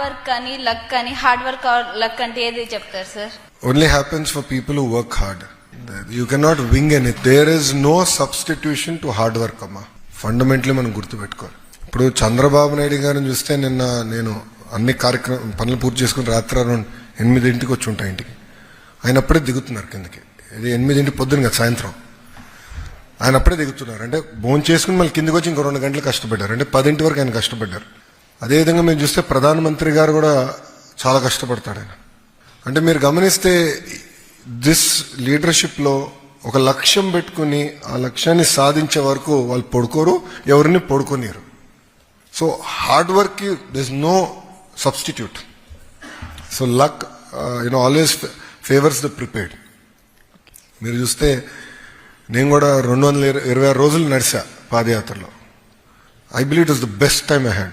Work అని luck అని hard work luck అంటే ఏది చెప్తారు sir only happens for people who work hard. You cannot win any there is no substitution to hard work అమ్మా. Fundamentally మనం గుర్తుపెట్టుకోవాలి. ఇప్పుడు చంద్రబాబు నాయుడు గారిని చూస్తే నిన్న నేను అన్ని కార్యక్రమం పనులు పూర్తి చేసుకుని రాత్రి అరౌండ్ ఎనిమిదింటికి వచ్చి ఉంటాయి ఇంటికి. ఆయన అప్పుడే దిగుతున్నారు కిందకి. ఇది ఎనిమిదింటి పొద్దున కదా సాయంత్రం. ఆయన అప్పుడే దిగుతున్నారు. అంటే భోజనం చేసుకుని మళ్ళీ కిందకి వచ్చి ఇంకో రెండు గంటలు కష్టపడ్డారు. అంటే పదింటి వరకు ఆయన కష్టపడ్డారు. అదేవిధంగా మేము చూస్తే ప్రధానమంత్రి గారు కూడా చాలా కష్టపడతాడు ఆయన. అంటే మీరు గమనిస్తే దిస్ లీడర్షిప్లో ఒక లక్ష్యం పెట్టుకుని ఆ లక్ష్యాన్ని సాధించే వరకు వాళ్ళు పడుకోరు ఎవరిని పడుకోనిరు so hard work this no substitute so luck you know always favours the prepared మీరు చూస్తే నేను కూడా రెండు వందల ఇరవై ఆరు రోజులు నడిచా పాదయాత్రలో. I believe it is the best time I had